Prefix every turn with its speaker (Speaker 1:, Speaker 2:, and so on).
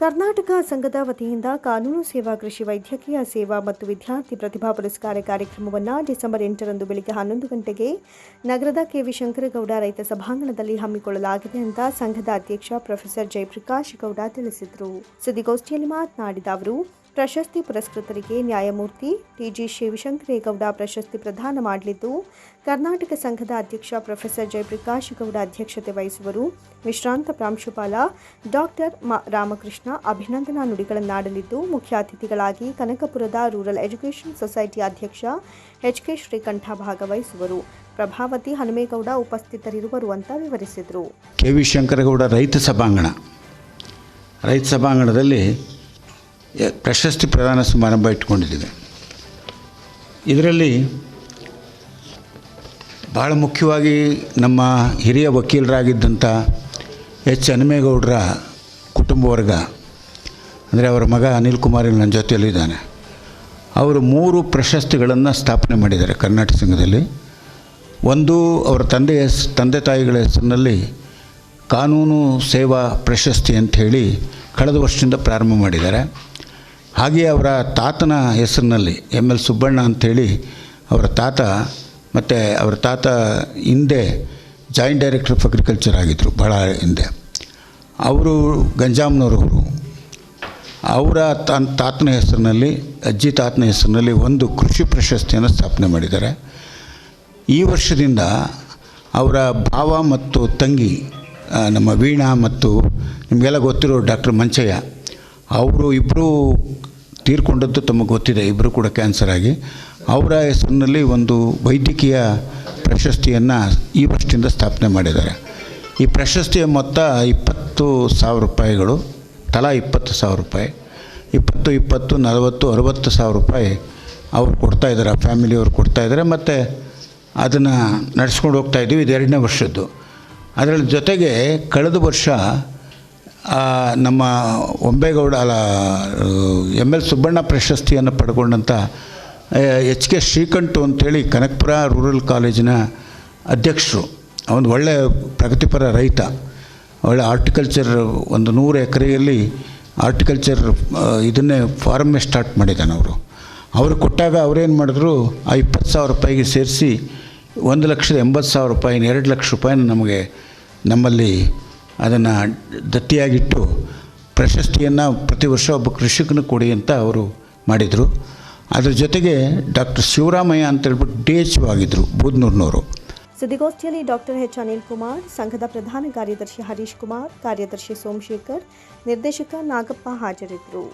Speaker 1: ಕರ್ನಾಟಕ ಸಂಘದ ವತಿಯಿಂದ ಕಾನೂನು ಸೇವಾ, ಕೃಷಿ ವೈದ್ಯಕೀಯ ಸೇವಾ ಮತ್ತು ವಿದ್ಯಾರ್ಥಿ ಪ್ರತಿಭಾ ಪುರಸ್ಕಾರ ಕಾರ್ಯಕ್ರಮವನ್ನು ಡಿಸೆಂಬರ್ ಎಂಟರಂದು ಬೆಳಗ್ಗೆ ಹನ್ನೊಂದು ಗಂಟೆಗೆ ನಗರದ ಕೆವಿ ಶಂಕರಗೌಡ ರೈತ ಸಭಾಂಗಣದಲ್ಲಿ ಹಮ್ಮಿಕೊಳ್ಳಲಾಗಿದೆ ಅಂತ ಸಂಘದ ಅಧ್ಯಕ್ಷ ಪ್ರೊಫೆಸರ್ ಜಯಪ್ರಕಾಶ್ ಗೌಡ ತಿಳಿಸಿದರು. ಸುದ್ದಿಗೋಷ್ಠಿಯಲ್ಲಿ ಮಾತನಾಡಿದ ಅವರು ಪ್ರಶಸ್ತಿ ಪುರಸ್ಕೃತರಿಗೆ ನ್ಯಾಯಮೂರ್ತಿ ಟಿಜಿ ಶಿವಶಂಕರೇಗೌಡ ಪ್ರಶಸ್ತಿ ಪ್ರದಾನ ಮಾಡಲಿದ್ದು, ಕರ್ನಾಟಕ ಸಂಘದ ಅಧ್ಯಕ್ಷ ಪ್ರೊಫೆಸರ್ ಜಯಪ್ರಕಾಶ್ ಗೌಡ ಅಧ್ಯಕ್ಷತೆ ವಹಿಸುವರು. ವಿಶ್ರಾಂತ ಪ್ರಾಂಶುಪಾಲ ಡಾಕ್ಟರ್ ರಾಮಕೃಷ್ಣ ಅಭಿನಂದನಾ ನುಡಿಗಳನ್ನಾಡಲಿದ್ದು, ಮುಖ್ಯ ಅತಿಥಿಗಳಾಗಿ ಕನಕಪುರದ ರೂರಲ್ ಎಜುಕೇಷನ್ ಸೊಸೈಟಿ ಅಧ್ಯಕ್ಷ ಎಚ್. ಕೆ. ಶ್ರೀಕಂಠ ಭಾಗವಹಿಸುವರು. ಪ್ರಭಾವತಿ ಹನುಮೇಗೌಡ ಉಪಸ್ಥಿತರಿರುವರು ಅಂತ ವಿವರಿಸಿದರು.
Speaker 2: ಕೆ. ವಿ. ಶಂಕರಗೌಡ ರೈತ ಸಭಾಂಗಣ. ರೈತ ಸಭಾಂಗಣದಲ್ಲಿ ಪ್ರಶಸ್ತಿ ಪ್ರದಾನ ಸಮಾರಂಭ ಇಟ್ಕೊಂಡಿದ್ದೀವಿ. ಇದರಲ್ಲಿ ಭಾಳ ಮುಖ್ಯವಾಗಿ ನಮ್ಮ ಹಿರಿಯ ವಕೀಲರಾಗಿದ್ದಂಥ ಎಚ್. ಹನುಮೇಗೌಡರ ಕುಟುಂಬ ವರ್ಗ, ಅಂದರೆ ಅವರ ಮಗ ಅನಿಲ್ ಕುಮಾರ್ ನನ್ನ ಜೊತೆಯಲ್ಲಿದ್ದಾನೆ. ಅವರು ಮೂರು ಪ್ರಶಸ್ತಿಗಳನ್ನು ಸ್ಥಾಪನೆ ಮಾಡಿದ್ದಾರೆ ಕರ್ನಾಟಕ ಸಂಘದಲ್ಲಿ. ಒಂದು ಅವರ ತಂದೆ ಹೆಸ್ ತಂದೆ ತಾಯಿಗಳ ಹೆಸರಿನಲ್ಲಿ ಕಾನೂನು ಸೇವಾ ಪ್ರಶಸ್ತಿ ಅಂಥೇಳಿ ಕಳೆದ ವರ್ಷದಿಂದ ಪ್ರಾರಂಭ ಮಾಡಿದ್ದಾರೆ. ಹಾಗೆಯೇ ಅವರ ತಾತನ ಹೆಸರಿನಲ್ಲಿ ಎಂ ಎಲ್ ಸುಬ್ಬಣ್ಣ ಅಂಥೇಳಿ ಅವರ ತಾತ ಮತ್ತು ಅವರ ತಾತ ಹಿಂದೆ ಜಾಯಿಂಟ್ ಡೈರೆಕ್ಟರ್ ಆಫ್ ಅಗ್ರಿಕಲ್ಚರ್ ಆಗಿದ್ದರು ಭಾಳ ಹಿಂದೆ. ಅವರು ಗಂಜಾಮ್ನವರವರು. ಅವರ ತನ್ನ ತಾತನ ಹೆಸರಿನಲ್ಲಿ, ಅಜ್ಜಿ ತಾತನ ಹೆಸರಿನಲ್ಲಿ ಒಂದು ಕೃಷಿ ಪ್ರಶಸ್ತಿಯನ್ನು ಸ್ಥಾಪನೆ ಮಾಡಿದ್ದಾರೆ. ಈ ವರ್ಷದಿಂದ ಅವರ ಭಾವ ಮತ್ತು ತಂಗಿ ನಮ್ಮ ವೀಣಾ ಮತ್ತು ನಿಮಗೆಲ್ಲ ಗೊತ್ತಿರೋ ಡಾಕ್ಟರ್ ಮಂಚಯ್ಯ, ಅವರು ಇಬ್ಬರು ತೀರ್ಕೊಂಡದ್ದು ತಮಗೆ ಗೊತ್ತಿದೆ ಇಬ್ಬರು ಕೂಡ ಕ್ಯಾನ್ಸರ್ ಆಗಿ. ಅವರ ಹೆಸರಿನಲ್ಲಿ ಒಂದು ವೈದ್ಯಕೀಯ ಪ್ರಶಸ್ತಿಯನ್ನು ಈ ವರ್ಷದಿಂದ ಸ್ಥಾಪನೆ ಮಾಡಿದ್ದಾರೆ. ಈ ಪ್ರಶಸ್ತಿಯ ಮೊತ್ತ ಇಪ್ಪತ್ತು ಸಾವಿರ ರೂಪಾಯಿಗಳು, ತಲಾ ಇಪ್ಪತ್ತು ಸಾವಿರ ರೂಪಾಯಿ. ಇಪ್ಪತ್ತು ಇಪ್ಪತ್ತು, ನಲವತ್ತು, ಅರುವತ್ತು ಸಾವಿರ ರೂಪಾಯಿ ಅವ್ರು ಕೊಡ್ತಾ ಇದ್ದಾರೆ, ಆ ಫ್ಯಾಮಿಲಿಯವ್ರು ಕೊಡ್ತಾ ಇದ್ದಾರೆ. ಮತ್ತು ಅದನ್ನು ನಡೆಸ್ಕೊಂಡು ಹೋಗ್ತಾ ಇದ್ದೀವಿ, ಇದು ಎರಡನೇ ವರ್ಷದ್ದು. ಅದರ ಜೊತೆಗೆ ಕಳೆದ ವರ್ಷ ನಮ್ಮ ಒಂಬೇಗೌಡ, ಅಲ್ಲ ಎಂ ಎಲ್ ಸುಬ್ಬಣ್ಣ ಪ್ರಶಸ್ತಿಯನ್ನು ಪಡ್ಕೊಂಡಂಥ ಎಚ್ ಕೆ ಶ್ರೀಕಂಠು ಅಂಥೇಳಿ ಕನಕಪುರ ರೂರಲ್ ಕಾಲೇಜಿನ ಅಧ್ಯಕ್ಷರು. ಅವನು ಒಳ್ಳೆ ಪ್ರಗತಿಪರ ರೈತ. ಒಳ್ಳೆ ಆರ್ಟಿಕಲ್ಚರ್ ಒಂದು ನೂರು ಎಕರೆಯಲ್ಲಿ ಆರ್ಟಿಕಲ್ಚರ್ ಇದನ್ನೇ ಫಾರ್ಮೇ ಸ್ಟಾರ್ಟ್ ಮಾಡಿದ್ದಾನೆ ಅವರು. ಅವರು ಕೊಟ್ಟಾಗ ಅವರೇನು ಮಾಡಿದ್ರು, ಆ ಇಪ್ಪತ್ತು ಸಾವಿರ ರೂಪಾಯಿಗೆ ಸೇರಿಸಿ ಒಂದು ಲಕ್ಷದ ಎಂಬತ್ತು ಸಾವಿರ ರೂಪಾಯಿನ ಎರಡು ಲಕ್ಷ ರೂಪಾಯಿನ ನಮಗೆ ನಮ್ಮಲ್ಲಿ ಅದನ್ನು ದತ್ತಿಯಾಗಿಟ್ಟು ಪ್ರಶಸ್ತಿಯನ್ನು ಪ್ರತಿ ವರ್ಷ ಒಬ್ಬ ಕೃಷಿಕನ ಕೊಡಿ ಅಂತ ಅವರು ಮಾಡಿದರು. ಅದ್ರ ಜೊತೆಗೆ ಡಾಕ್ಟರ್ ಶಿವರಾಮಯ್ಯ ಅಂತ ಹೇಳ್ಬಿಟ್ಟು ಡಿ ಎಚ್ ಆಗಿದ್ದರು ಬೂದ್ನೂರ್ನವರು.
Speaker 1: ಸುದ್ದಿಗೋಷ್ಠಿಯಲ್ಲಿ ಡಾಕ್ಟರ್ ಎಚ್ ಅನಿಲ್ ಕುಮಾರ್, ಸಂಘದ ಪ್ರಧಾನ ಕಾರ್ಯದರ್ಶಿ ಹರೀಶ್ ಕುಮಾರ್, ಕಾರ್ಯದರ್ಶಿ ಸೋಮಶೇಖರ್, ನಿರ್ದೇಶಕ ನಾಗಪ್ಪ ಹಾಜರಿದ್ದರು.